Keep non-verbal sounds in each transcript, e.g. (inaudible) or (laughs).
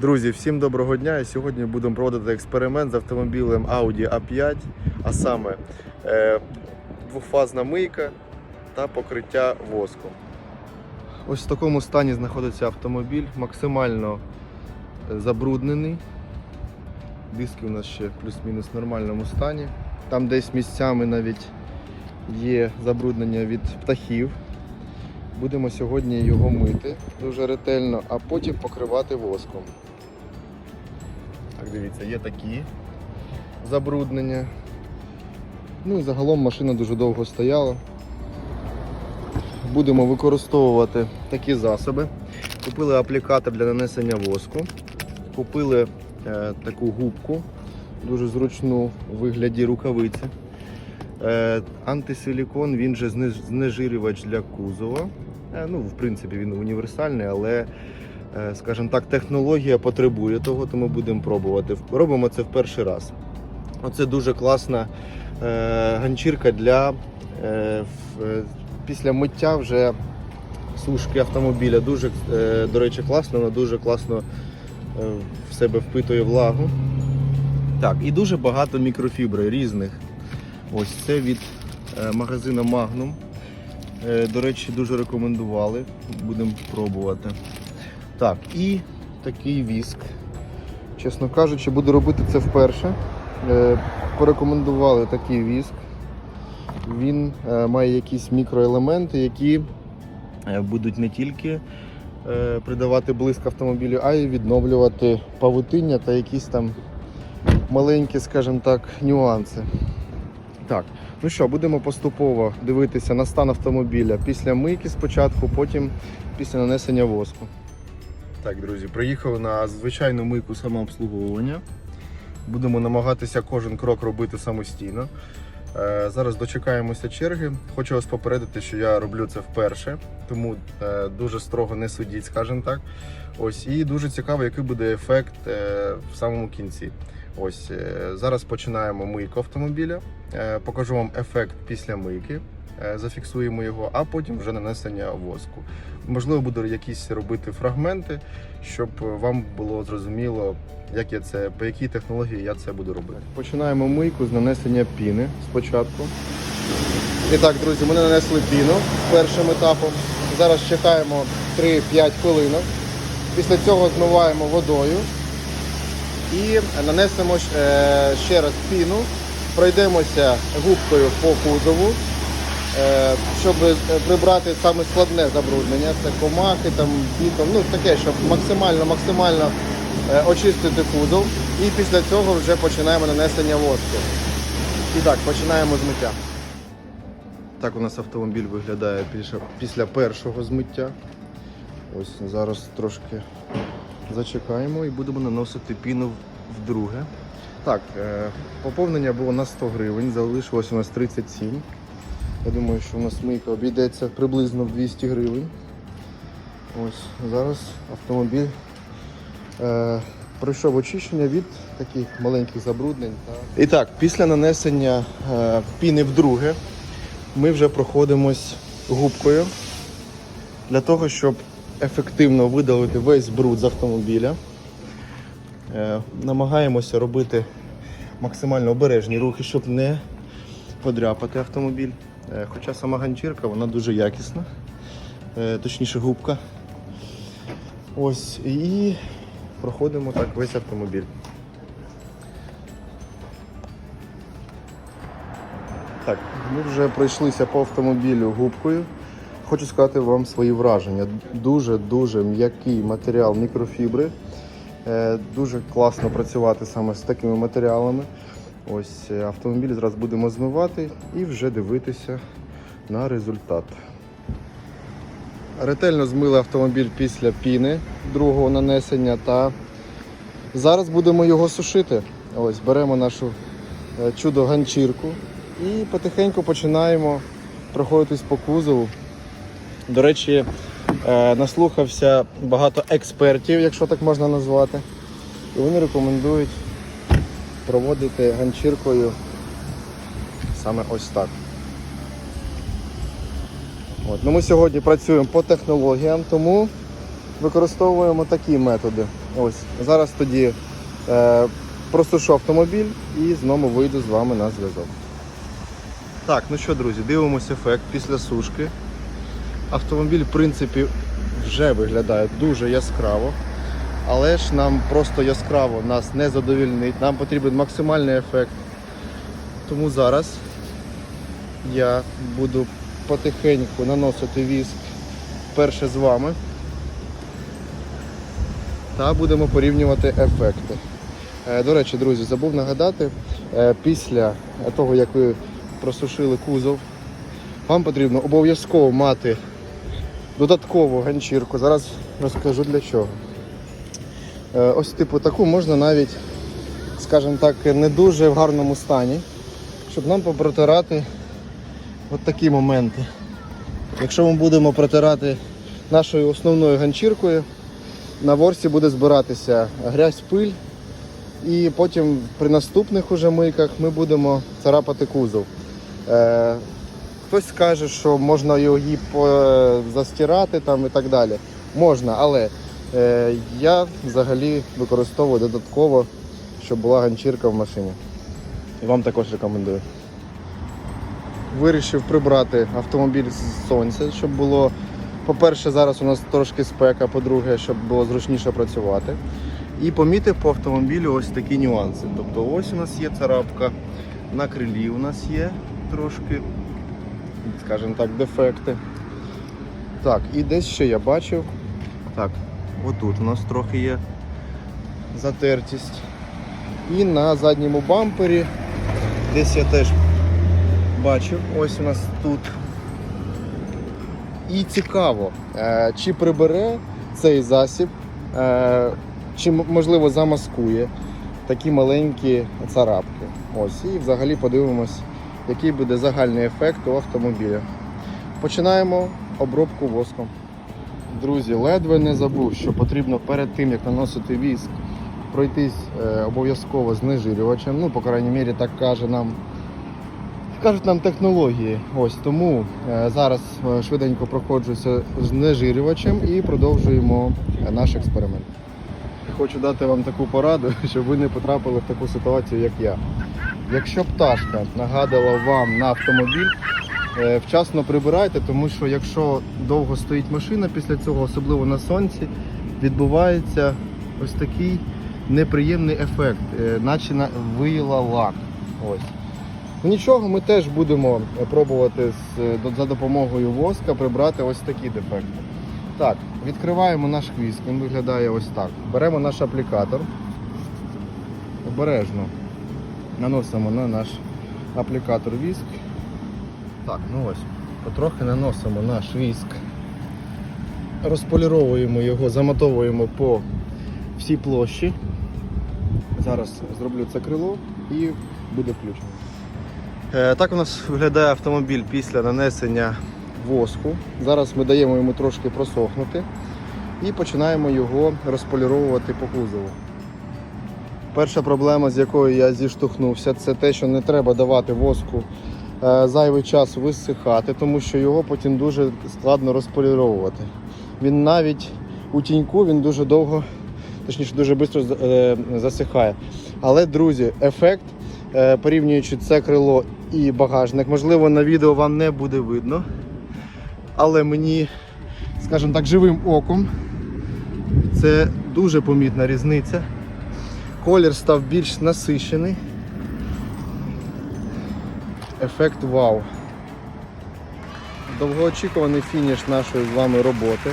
Друзі, всім доброго дня! І Сьогодні будемо проводити експеримент з автомобілем Audi A5, а саме е, двохфазна мийка та покриття воском. Ось в такому стані знаходиться автомобіль, максимально е, забруднений. Диски у нас ще плюс-мінус в нормальному стані. Там десь місцями навіть є забруднення від птахів. Будемо сьогодні його мити дуже ретельно, а потім покривати воском. Дивіться, є такі забруднення. Ну і загалом машина дуже довго стояла. Будемо використовувати такі засоби. Купили аплікатор для нанесення воску. Купили е, таку губку, дуже зручну у вигляді рукавиці. Е, антисилікон, він же знежирювач для кузова. Е, ну, в принципі, він універсальний, але, скажімо так, технологія потребує того, тому будемо пробувати. Робимо це в перший раз. Оце дуже класна е, ганчірка для е, е, після миття вже сушки автомобіля. Дуже, е, до речі, класно, вона дуже класно е, в себе впитує влагу. Так, і дуже багато мікрофібри різних. Ось це від е, магазину Magnum. Е, До речі, дуже рекомендували. Будемо пробувати. Так, і такий віск. Чесно кажучи, буду робити це вперше. Е, Порекомендували такий віск. Він е, має якісь мікроелементи, які е, будуть не тільки придавати блиск автомобілю, а й відновлювати павутиння та якісь там маленькі, скажімо так, нюанси. Так, ну що, будемо поступово дивитися на стан автомобіля після мийки спочатку, потім після нанесення воску. Так, друзі, приїхали на звичайну мийку самообслуговування. Будемо намагатися кожен крок робити самостійно. Е, Зараз дочекаємося черги. Хочу вас попередити, що я роблю це вперше, тому е, дуже строго не судіть, скажімо так. Ось і дуже цікаво, який буде ефект е, в самому кінці. Ось зараз починаємо мийку автомобіля. Покажу вам ефект після мийки. Е, Зафіксуємо його, а потім вже нанесення воску. Можливо, буду якісь робити фрагменти, щоб вам було зрозуміло, як я це, по якій технології я це буду робити. Починаємо мийку з нанесення піни спочатку. І так, друзі, ми нанесли піну першим етапом. Зараз чекаємо 3-5 хвилинок. Після цього змиваємо водою і нанесемо е, ще раз піну, пройдемося губкою по кузову, щоб е, прибрати саме складне забруднення, це комахи, там, бітом, ну таке, щоб максимально максимально е, очистити кузов. І після цього вже починаємо нанесення воску. І так, починаємо з миття. Так у нас автомобіль виглядає після, після першого змиття. Ось зараз трошки зачекаємо і будемо наносити піну вдруге. Так, е, поповнення було на 100 гривень, залишилось у нас 37. Я думаю, що у нас мийка обійдеться приблизно в 200 гривень. Ось зараз автомобіль е, пройшов очищення від таких маленьких забруднень. І так, після нанесення е, піни вдруге ми вже проходимось губкою для того, щоб ефективно видалити весь бруд з автомобіля. Е, намагаємося робити максимально обережні рухи, щоб не подряпати автомобіль. Е, хоча сама ганчірка вона дуже якісна, е, точніше губка. Ось і проходимо так весь автомобіль. Так, ми вже пройшлися по автомобілю губкою. Хочу сказати вам свої враження. Дуже-дуже м'який матеріал мікрофібри. Е, Дуже класно працювати саме з такими матеріалами. Ось е, автомобіль зараз будемо змивати і вже дивитися на результат. Ретельно змили автомобіль після піни другого нанесення та зараз будемо його сушити. Ось беремо нашу е, чудо ганчірку і потихеньку починаємо проходитись по кузову. До речі, е, наслухався багато експертів, якщо так можна назвати. І вони рекомендують проводити ганчіркою саме ось так. От. Ну, ми сьогодні працюємо по технологіям, тому використовуємо такі методи. Ось зараз тоді е, просушу автомобіль і знову вийду з вами на зв'язок. Так, ну що, друзі, дивимося ефект після сушки. Автомобіль, в принципі, вже виглядає дуже яскраво. Але ж нам просто яскраво нас не задовільнить. Нам потрібен максимальний ефект. Тому зараз я буду потихеньку наносити віск перше з вами. Та будемо порівнювати ефекти. Е, До речі, друзі, забув нагадати, е, після того, як ви просушили кузов, вам потрібно обов'язково мати додаткову ганчірку. Зараз розкажу для чого. Е, Ось типу таку можна навіть, скажімо так, не дуже в гарному стані, щоб нам попротирати от такі моменти. Якщо ми будемо протирати нашою основною ганчіркою, на ворсі буде збиратися грязь, пиль, і потім при наступних уже мийках ми будемо царапати кузов. Е, хтось скаже, що можна його її застирати там і так далі. Можна, але е, я взагалі використовую додатково, щоб була ганчірка в машині. І вам також рекомендую. Вирішив прибрати автомобіль з сонця, щоб було по-перше, зараз у нас трошки спека, по-друге, щоб було зручніше працювати. І помітив по автомобілю ось такі нюанси. Тобто ось у нас є царапка, на крилі у нас є трошки, скажімо так, дефекти. Так, і десь ще я бачив. Так, отут у нас трохи є затертість. І на задньому бампері десь я теж бачив, ось у нас тут і цікаво, е, чи прибере цей засіб, е, чи можливо замаскує такі маленькі царапки. Ось, і взагалі подивимось, який буде загальний ефект у автомобіля. Починаємо обробку воском. Друзі, ледве не забув, що потрібно перед тим, як наносити віск, пройтись е, обов'язково знежирювачем. Ну, по крайній мірі, так каже нам Кажуть нам технології. Ось тому е, зараз е, швиденько проходжуся з нежирювачем і продовжуємо е, наш експеримент. Хочу дати вам таку пораду, (laughs) щоб ви не потрапили в таку ситуацію, як я. Якщо пташка нагадала вам на автомобіль, вчасно прибирайте, тому що якщо довго стоїть машина після цього, особливо на сонці, відбувається ось такий неприємний ефект, е, наче на- виїла лак. Ось. Нічого, ми теж будемо пробувати е, за допомогою воска прибрати ось такі дефекти. Так, відкриваємо наш віск, він виглядає ось так. Беремо наш аплікатор, обережно наносимо на наш аплікатор віск. Так, ну ось, потрохи наносимо наш віск, розполіровуємо його, замотовуємо по всій площі. Зараз зроблю це крило і буде включено. Е, Так у нас виглядає автомобіль після нанесення воску. Зараз ми даємо йому трошки просохнути і починаємо його розполіровувати по кузову. Перша проблема, з якою я зіштовхнувся, це те, що не треба давати воску зайвий час висихати, тому що його потім дуже складно розполіровувати. Він навіть у тіньку він дуже довго, точніше дуже швидко засихає. Але, друзі, ефект Е, порівнюючи це крило і багажник. Можливо, на відео вам не буде видно. Але мені, скажімо так, живим оком це дуже помітна різниця. Колір став більш насищений. Ефект вау. Довгоочікуваний фініш нашої з вами роботи.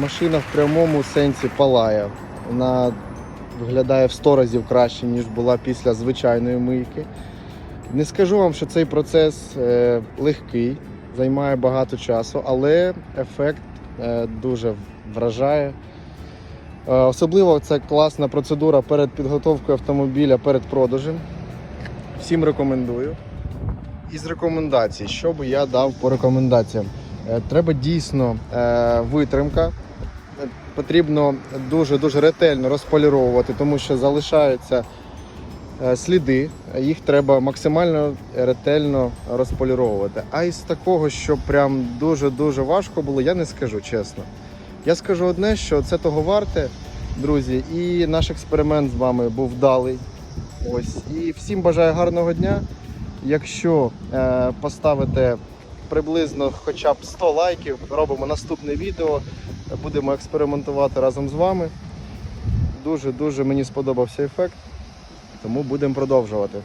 Машина в прямому сенсі палає. Вона виглядає в 100 разів краще, ніж була після звичайної мийки. Не скажу вам, що цей процес е, легкий, займає багато часу, але ефект е, дуже вражає. Е, особливо це класна процедура перед підготовкою автомобіля перед продажем. Всім рекомендую. Із рекомендацій, що би я дав по рекомендаціям? Е, Треба дійсно е, витримка, потрібно дуже-дуже ретельно розполіровувати, тому що залишаються е, сліди, їх треба максимально ретельно розполіровувати. А із такого, що прям дуже-дуже важко було, я не скажу чесно. Я скажу одне, що це того варте, друзі. І наш експеримент з вами був вдалий. Ось. І всім бажаю гарного дня. Якщо е, поставите приблизно хоча б 100 лайків, робимо наступне відео, будемо експериментувати разом з вами. Дуже-дуже мені сподобався ефект, тому будемо продовжувати.